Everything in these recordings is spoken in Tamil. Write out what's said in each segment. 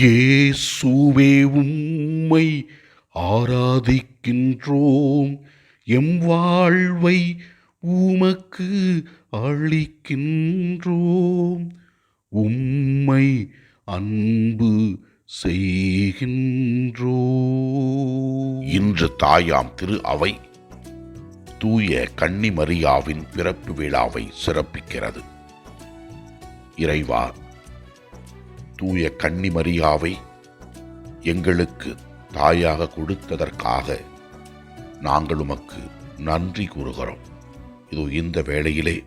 இயேசுவே உம்மை ஆராதிக்கின்றோம். எம் வாழ்வை உமக்கு அளிக்கின்றோம். உம்மை அன்பு செய்கின்றோம். இன்று தாயாம் திரு அவை தூய கன்னிமரியாவின் பிறப்பு விழாவை சிறப்பிக்கிறது. இறைவா தூய கன்னி மரியாவை எங்களுக்கு தாயாக கொடுத்ததற்காக நாங்கள் உமக்கு நன்றி கூறுகிறோம். இதோ இந்த வேளையிலே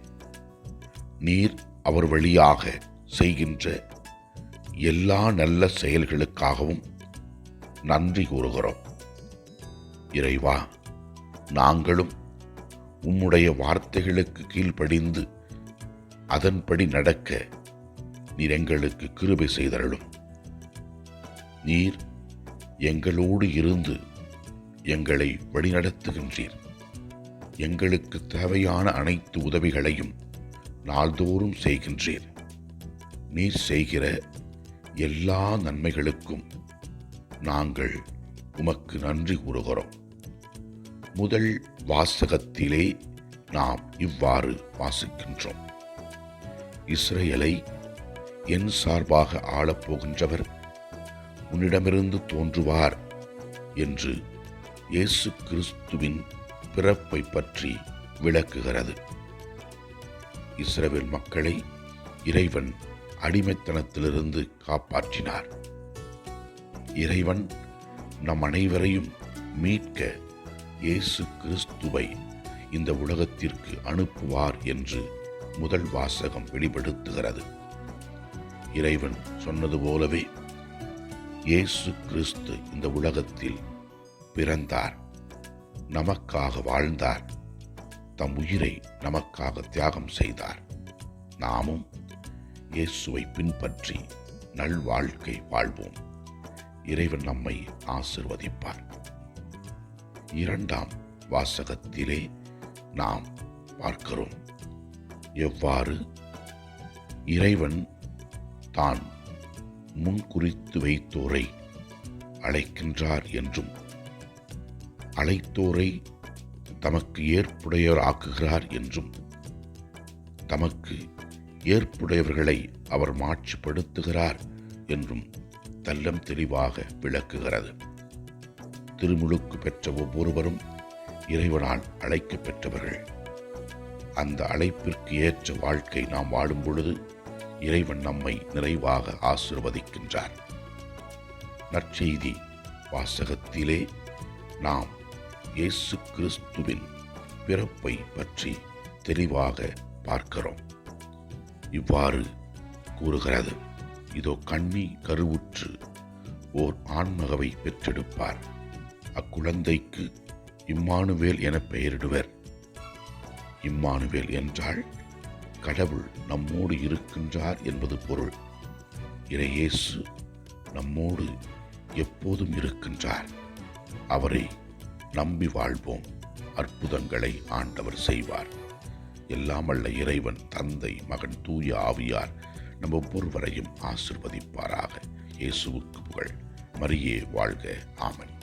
நீர் அவர் வழியாக செய்கின்ற எல்லா நல்ல செயல்களுக்காகவும் நன்றி கூறுகிறோம். இறைவா நாங்களும் உம்முடைய வார்த்தைகளுக்கு கீழ்ப்படிந்து அதன்படி நடக்க நீர் எங்களுக்கு கிருபை செய்தருளும். நீர் எங்களோடு இருந்து எங்களை வழிநடத்துகின்றீர். எங்களுக்கு தேவையான அனைத்து உதவிகளையும் நாள்தோறும் செய்கின்றீர். நீர் செய்கிற எல்லா நன்மைகளுக்கும் நாங்கள் உமக்கு நன்றி கூறுகிறோம். முதல் வாசகத்திலே நாம் இவ்வாறு வாசிக்கின்றோம். இஸ்ரேலை என் சார்பாக ஆளப்போகின்றவர். உன்னிடமிருந்து தோன்றுவார் என்று இயேசு கிறிஸ்துவின் பிறப்பை பற்றி விளக்குகிறது. இஸ்ரவேல் மக்களை இறைவன் அடிமைத்தனத்திலிருந்து காப்பாற்றினார். இறைவன் நம் அனைவரையும் மீட்க இயேசு கிறிஸ்துவை இந்த உலகத்திற்கு அனுப்புவார் என்று முதல் வாசகம் வெளிப்படுத்துகிறது. இறைவன் சொன்னது போலவே இயேசு கிறிஸ்து இந்த உலகத்தில் பிறந்தார் நமக்காக வாழ்ந்தார் தம் உயிரை நமக்காக தியாகம் செய்தார். நாமும் இயேசுவை பின்பற்றி நல்வாழ்க்கை வாழ்வோம். இறைவன் நம்மை ஆசிர்வதிப்பார். இரண்டாம் வாசகத்திலே நாம் பார்க்கிறோம். எவ்வாறு? இறைவன் தான் முன்குறித்து வைத்தோரை அழைக்கின்றார் என்றும் அழைத்தோரை தமக்கு ஏற்புடையவர் ஆக்குகிறார் என்றும் தமக்கு ஏற்புடையவர்களை அவர் மாட்சிப்படுத்துகிறார் என்றும் தல்லம் தெளிவாக விளக்குகிறது. திருமுழுக்கு பெற்ற ஒவ்வொருவரும் இறைவனால் அழைக்கப் பெற்றவர்கள் அந்த அழைப்பிற்கு ஏற்ற வாழ்க்கை நாம் வாழும் பொழுது இறைவன் நம்மை நிறைவாக ஆசிர்வதிக்கின்றார். நற்செய்தி வாசகத்திலே நாம் இயேசு கிறிஸ்துவின் பிறப்பை பற்றி தெளிவாக பார்க்கிறோம். இவ்வாறு கூறுகிறது. இதோ கண்ணி கருவுற்று ஓர் ஆண்மகவை பெற்றெடுப்பார். அக்குழந்தைக்கு இம்மானுவேல் என பெயரிடுவர். இம்மானுவேல் என்றால் கடவுள் நம்மோடு இருக்கின்றார் என்பது பொருள். இறையேசு நம்மோடு எப்போதும் இருக்கின்றார். அவரை நம்பி வாழ்வோம். அற்புதங்களை ஆண்டவர் செய்வார். எல்லாம் அல்ல இறைவன் தந்தை மகன் தூய ஆவியார் நம் ஒவ்வொருவரையும் ஆசிர்வதிப்பாராக. இயேசுவுக்கு புகழ். மரியே வாழ்க. ஆமன்.